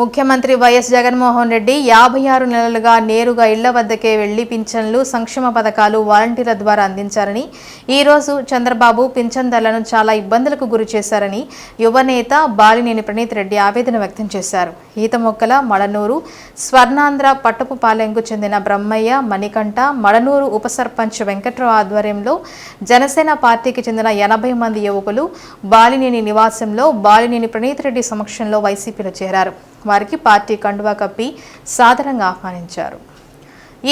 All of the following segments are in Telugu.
ముఖ్యమంత్రి వైఎస్ జగన్మోహన్ రెడ్డి యాభై ఆరు నెలలుగా నేరుగా ఇళ్ళ వద్దకే వెళ్ళి పింఛన్లు సంక్షేమ పథకాలు వాలంటీర్ల ద్వారా అందించారని ఈ రోజు చంద్రబాబు పింఛన్దారులను చాలా ఇబ్బందులకు గురి చేశారని యువనేత బాలినేని ప్రణీత్ రెడ్డి ఆవేదన వ్యక్తం చేశారు. ఈత మొక్కల మడనూరు స్వర్ణాంధ్ర పట్టపుపాలెంకు చెందిన బ్రహ్మయ్య మణికంఠ మడనూరు ఉప సర్పంచ్ వెంకట్రావు ఆధ్వర్యంలో జనసేన పార్టీకి చెందిన ఎనభై మంది యువకులు బాలినేని నివాసంలో బాలినేని ప్రణీత్ రెడ్డి సమక్షంలో వైసీపీలో చేరారు. వారికి పార్టీ కండువా కప్పి సాదరంగా ఆహ్వానించారు.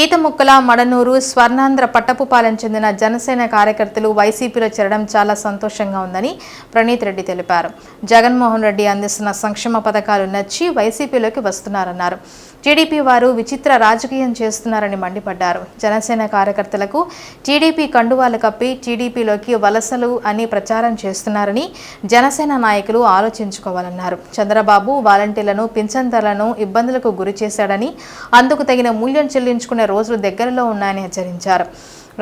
ఈత ముక్కల మడనూరు స్వర్ణాంధ్ర పట్టపుపాలెం చెందిన జనసేన కార్యకర్తలు వైసీపీలో చేరడం చాలా సంతోషంగా ఉందని ప్రణీత్ రెడ్డి తెలిపారు. జగన్మోహన్ రెడ్డి అందిస్తున్న సంక్షేమ పథకాలు నచ్చి వైసీపీలోకి వస్తున్నారన్నారు. టీడీపీ వారు విచిత్ర రాజకీయం చేస్తున్నారని మండిపడ్డారు. జనసేన కార్యకర్తలకు టీడీపీ కండువాలు కప్పి టీడీపీలోకి వలసలు అని ప్రచారం చేస్తున్నారని జనసేన నాయకులు ఆలోచించుకోవాలన్నారు. చంద్రబాబు వాలంటీర్లను పింఛన్దారులను ఇబ్బందులకు గురి చేశాడని అందుకు తగిన మూల్యం చెల్లించుకునే రోజులు దగ్గరలో ఉన్నాయని హెచ్చరించారు.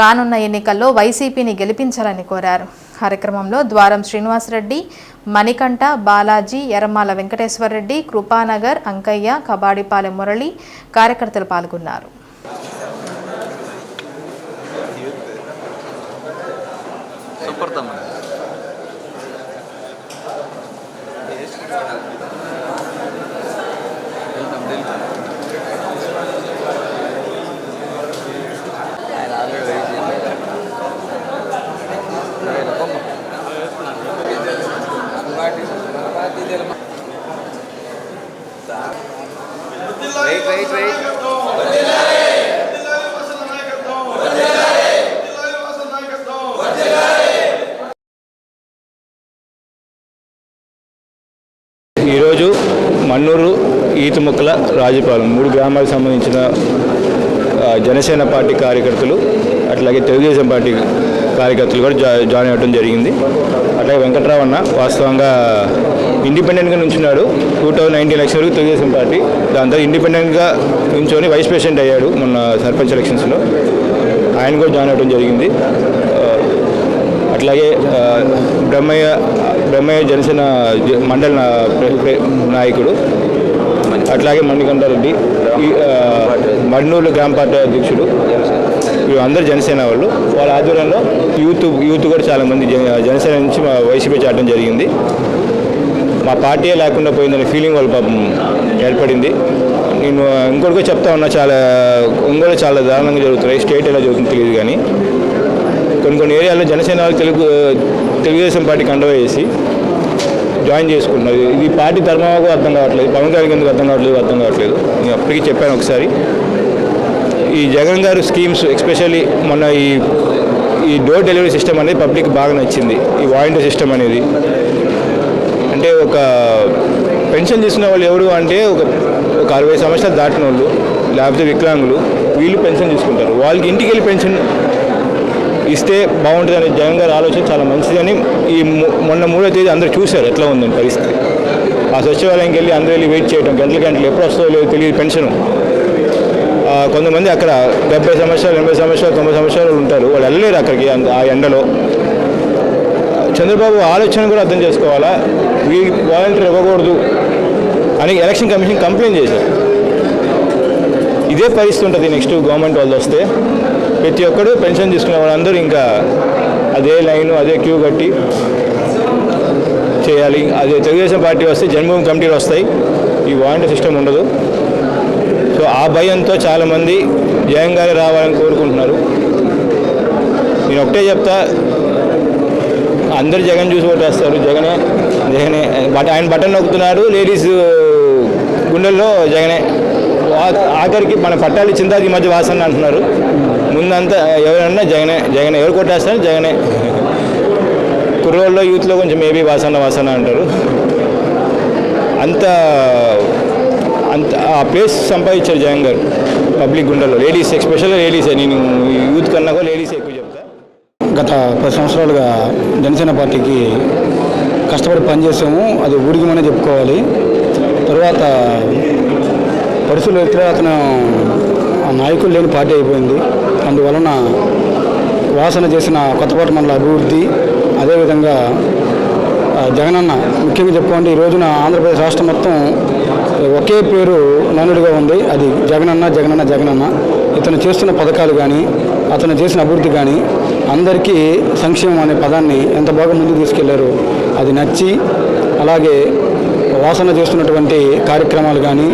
రానున్న ఎన్నికల్లో వైసీపీని గెలిపించాలని కోరారు. కార్యక్రమంలో ద్వారం శ్రీనివాసరెడ్డి మణికంఠ బాలాజీ ఎర్రమాల వెంకటేశ్వరరెడ్డి కృపానగర్ అంకయ్య కబాడిపాలెం మురళి కార్యకర్తలు పాల్గొన్నారు. వెళ్తాం వెళ్తాం ఆయన ఆల్రెడీ వెయిట్ చేశారు వెయిట్ వెయిట్ ఈరోజు మన్నూరు ఈతముక్కల రాజపాలెం మూడు గ్రామాలకు సంబంధించిన జనసేన పార్టీ కార్యకర్తలు అట్లాగే తెలుగుదేశం పార్టీ కార్యకర్తలు కూడా జా జాయిన్ అవ్వడం జరిగింది. అట్లాగే వెంకట్రావు అన్న వాస్తవంగా ఇండిపెండెంట్గా నుంచున్నాడు టూ థౌజండ్ నైన్టీన్ ఎలక్షన్ వరకు తెలుగుదేశం పార్టీ దాని తర్వాత ఇండిపెండెంట్గా నుంచొని వైస్ ప్రెసిడెంట్ అయ్యాడు మొన్న సర్పంచ్ ఎలక్షన్స్లో. ఆయన కూడా జాయిన్ అవ్వడం జరిగింది. అట్లాగే బ్రహ్మయ్య బ్రహ్మయ్య జనసేన మండల నాయకుడు. అట్లాగే మణికంఠారెడ్డి మడ్నూరు గ్రామ పార్టీ అధ్యక్షుడు. అందరు జనసేన వాళ్ళు. వాళ్ళ ఆధ్వర్యంలో యూత్ యూత్ కూడా చాలామంది జన- జనసేన నుంచి మా వైసీపీ చాటం జరిగింది. మా పార్టీయే లేకుండా పోయిందనే ఫీలింగ్ వాళ్ళ పాపం ఏర్పడింది. నేను ఇంకొకటి కూడా చెప్తా ఉన్నా చాలా ఇంకోటి చాలా దారుణంగా జరుగుతున్నాయి. స్టేట్ ఎలా జరుగుతుంది తెలియదు కానీ. కొన్ని కొన్ని ఏరియాల్లో జనసేన వాళ్ళు తెలుగు తెలుగుదేశం పార్టీ కండవ వేసి జాయిన్ చేసుకుంటున్నారు ఇది పార్టీ ధర్మాకు అర్థం కావట్లేదు. పవన్ కళ్యాణ్ ఎందుకు అర్థం కావట్లేదు? అర్థం కావట్లేదు. నేను అప్పటికి చెప్పాను ఒకసారి. ఈ జగన్ గారు స్కీమ్స్ ఎస్పెషల్లీ మొన్న ఈ ఈ డోర్ డెలివరీ సిస్టమ్ అనేది పబ్లిక్ బాగా నచ్చింది. ఈ వాయింటర్ సిస్టమ్ అనేది. అంటే ఒక పెన్షన్ తీసుకున్న వాళ్ళు ఎవరు అంటే ఒక ఒక అరవై సంవత్సరాలు దాటిన వాళ్ళు లేకపోతే వికలాంగులు వీళ్ళు పెన్షన్ తీసుకుంటారు. వాళ్ళకి ఇంటికి వెళ్ళి పెన్షన్ ఇస్తే బాగుంటుందని జగన్ గారి ఆలోచన చాలా మంచిదని ఈ మొన్న మూడో తేదీ అందరూ చూశారు ఎట్లా ఉందని పరిస్థితి. ఆ సచివాలయంకి వెళ్ళి అందరూ వెళ్ళి వెయిట్ చేయడం గంటల గంటలు ఎప్పుడు వస్తుందో లేదో తెలియదు పెన్షన్. కొంతమంది అక్కడ డెబ్బై సంవత్సరాలు ఎనభై సంవత్సరాలు తొంభై సంవత్సరాలు ఉంటారు. వాళ్ళు వెళ్ళలేరు అక్కడికి అంత- ఆ ఎండలో. చంద్రబాబు ఆలోచన కూడా అర్థం చేసుకోవాలా? వీ వాలంటీర్ ఇవ్వకూడదు అని ఎలక్షన్ కమిషన్ కంప్లైంట్ చేశారు. ఇదే పరిస్థితి ఉంటుంది నెక్స్ట్ గవర్నమెంట్ వాళ్ళు వస్తే. ప్రతి ఒక్కరు పెన్షన్ తీసుకునే వాళ్ళందరూ ఇంకా అదే లైను అదే క్యూ కట్టి చేయాలి. అదే తెలుగుదేశం పార్టీ వస్తే జన్మభూమి కమిటీలు వస్తాయి. ఈ వాలంటీర్ సిస్టమ్ ఉండదు. సో ఆ భయంతో చాలామంది జగన్ గారే రావాలని కోరుకుంటున్నారు. నేను ఒకటే చెప్తా అందరు జగన్ చూసి ఓటేస్తారు. జగనే జగనే బట్ ఆయన బటన్ నొక్కుతున్నారు లేడీస్ గుండెల్లో జగనే. ఆ- ఆఖరికి మన పట్టాలు ఇచ్చిన తర్వాత ఈ మధ్య వాసన అంటున్నారు. ముందంతా ఎవరన్నా జగనే జగనే ఎవరు కొట్టేస్తారు? జగనే. కుర్రోళ్ళలో యూత్లో కొంచెం మేబీ వాసన వాసన అంటారు. అంత అంత ఆ ప్లేస్ సంపాదించారు జగన్ గారు పబ్లిక్ గుండెల్లో. లేడీస్ ఎస్పెషల్గా లేడీసే నేను యూత్ కన్నా కూడా లేడీసే ఎక్కువ చెప్తా. గత పది సంవత్సరాలుగా జనసేన పార్టీకి కష్టపడి పనిచేసాము అది ఊడిగమనే చెప్పుకోవాలి. తర్వాత పరిస్థితులు ఎత్తున అతను ఆ నాయకులు లేని పార్టీ అయిపోయింది. అందువలన వాసన చేసిన కొత్తకోట మండల అభివృద్ధి అదేవిధంగా జగనన్న ముఖ్యంగా చెప్పుకోండి ఈ రోజున ఆంధ్రప్రదేశ్ రాష్ట్రం మొత్తం ఒకే పేరు నానుడిగా ఉంది. అది జగనన్న జగనన్న జగనన్న. ఇతను చేస్తున్న పథకాలు కానీ అతను చేసిన అభివృద్ధి కానీ అందరికీ సంక్షేమం అనే పదాన్ని ఎంత బాగా ముందుకు తీసుకెళ్ళారు అది నచ్చి అలాగే వాసన చేస్తున్నటువంటి కార్యక్రమాలు కానీ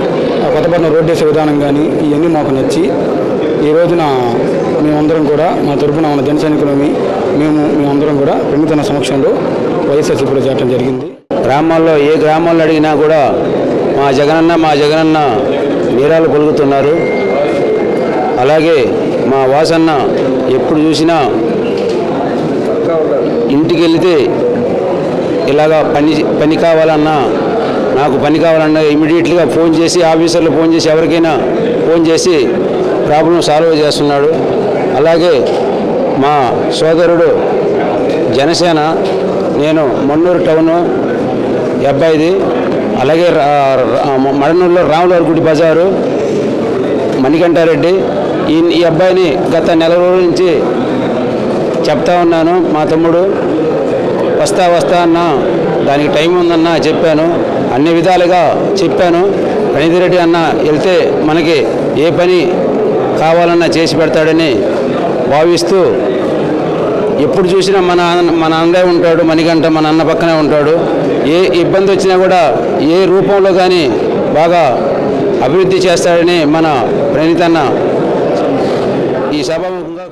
ఆ కొత్తపట్నం రోడ్డు వేసే విధానం కానీ ఇవన్నీ మాకు నచ్చి ఈ రోజున మేమందరం కూడా మా తరపున ఉన్న జన సైనికులమి మేము మేమందరం కూడా ప్రముఖన సమక్షంలో వైఎస్ఆర్సీపీలో చేరడం జరిగింది. గ్రామాల్లో ఏ గ్రామాల్లో అడిగినా కూడా మా జగనన్న మా జగనన్న నీరాలు పలుకుతున్నారు. అలాగే మా వాసన్న ఎప్పుడు చూసినా ఇంటికి వెళితే ఇలాగా పని పని కావాలన్నా నాకు పని కావాలన్నా ఇమీడియట్లీగా ఫోన్ చేసి ఆఫీసర్లు ఫోన్ చేసి ఎవరికైనా ఫోన్ చేసి ప్రాబ్లం సాల్వ్ చేస్తున్నాడు. అలాగే మా సోదరుడు జనసేన నేను మన్నూరు టౌను ఈ అలాగే రా- మడనూరులో రాములవారి గుడి బజారు మణికంఠారెడ్డి. ఈ ఈ అబ్బాయిని గత నెల రోజుల నుంచి చెప్తా ఉన్నాను మా తమ్ముడు. వస్తా వస్తా అన్న దానికి టైం ఉందన్న చెప్పాను అన్ని విధాలుగా చెప్పాను. ప్రణితిరెడ్డి అన్న వెళ్తే మనకి ఏ పని కావాలన్నా చేసి పెడతాడని భావిస్తూ ఎప్పుడు చూసినా మన అన్న- మన అన్నే ఉంటాడు మణిగంట మన అన్న పక్కనే ఉంటాడు. ఏ ఇబ్బంది వచ్చినా కూడా ఏ రూపంలో కానీ బాగా అభివృద్ధి చేస్తాడని మన ప్రణీతన్న ఈ సభాముఖంగా